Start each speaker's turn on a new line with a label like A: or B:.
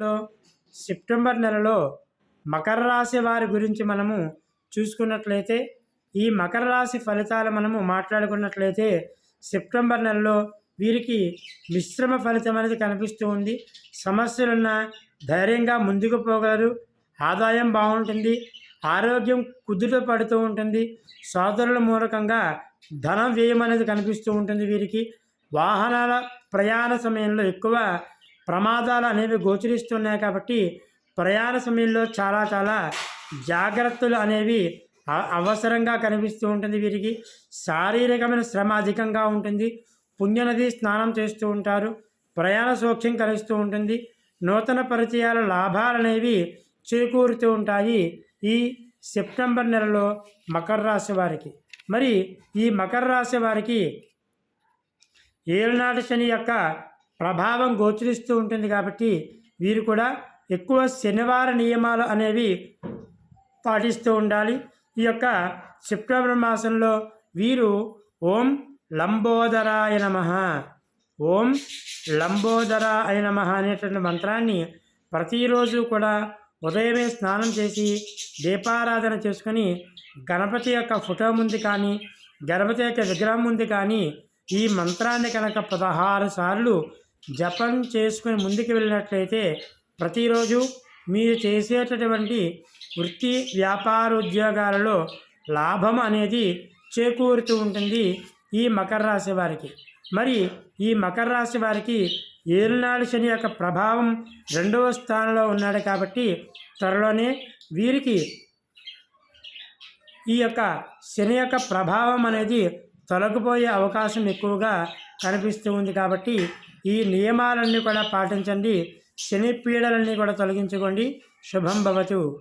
A: లో సెప్టెంబర్ నెలలో మకర రాశి వారి గురించి మనము చూసుకున్నట్లయితే ఈ మకర రాశి ఫలితాలు మనము మాట్లాడుకున్నట్లయితే సెప్టెంబర్ నెలలో వీరికి మిశ్రమ ఫలితం అనేది కనిపిస్తూ ఉంది. సమస్యలున్న ధైర్యంగా ముందుకు పోగలరు. ఆదాయం బాగుంటుంది. ఆరోగ్యం కుదుట పడుతూ ఉంటుంది. సోదరుల మూలకంగా ధనం వ్యయం అనేది కనిపిస్తూ ఉంటుంది వీరికి. వాహనాల ప్రయాణ సమయంలో ఎక్కువ ప్రమాదాలు అనేవి గోచరిస్తున్నాయి కాబట్టి ప్రయాణ సమయంలో చాలా చాలా జాగ్రత్తలు అనేవి అ- అవసరంగా కనిపిస్తూ ఉంటుంది వీరికి. శారీరకమైన శ్రమ అధికంగా ఉంటుంది. పుణ్యనది స్నానం చేస్తూ ఉంటారు. ప్రయాణ సౌఖ్యం కలుస్తూ ఉంటుంది. నూతన పరిచయాల లాభాలు అనేవి చేకూరుతూ ఉంటాయి ఈ సెప్టెంబర్ నెలలో మకర రాశి వారికి. మరి ఈ మకర రాశి వారికి ఏలనాటి శని యొక్క ప్రభావం గోచరిస్తూ ఉంటుంది కాబట్టి వీరు కూడా ఎక్కువ శనివార నియమాలు అనేవి పాటిస్తూ ఉండాలి. ఈ యొక్క సెప్టెంబర్ మాసంలో వీరు ఓం లంబోదరాయ నమ ఓం లంబోదరాయ నమ అనేటువంటి మంత్రాన్ని ప్రతిరోజు కూడా ఉదయమే స్నానం చేసి దీపారాధన చేసుకొని గణపతి యొక్క ఫోటో ముందు కానీ గణపతి యొక్క విగ్రహం ముందు కానీ ఈ మంత్రాన్ని కనుక పదహారు సార్లు జపం చేసుకుని ముందుకు వెళ్ళినట్లయితే ప్రతిరోజు మీరు చేసేటటువంటి వృత్తి వ్యాపార ఉద్యోగాలలో లాభం అనేది చేకూరుతూ ఉంటుంది ఈ మకర రాశి వారికి. మరి ఈ మకర రాశి వారికి ఏలునాడు శని యొక్క ప్రభావం రెండవ స్థానంలో ఉన్నాడు కాబట్టి త్వరలోనే వీరికి ఈ యొక్క శని యొక్క ప్రభావం అనేది తొలగిపోయే అవకాశం ఎక్కువగా కనిపిస్తూ ఉంది కాబట్టి ఈ నియమాలన్నీ కూడా పాటించండి. శని పీడలన్నీ కూడా తొలగించుకోండి. శుభం భవతు.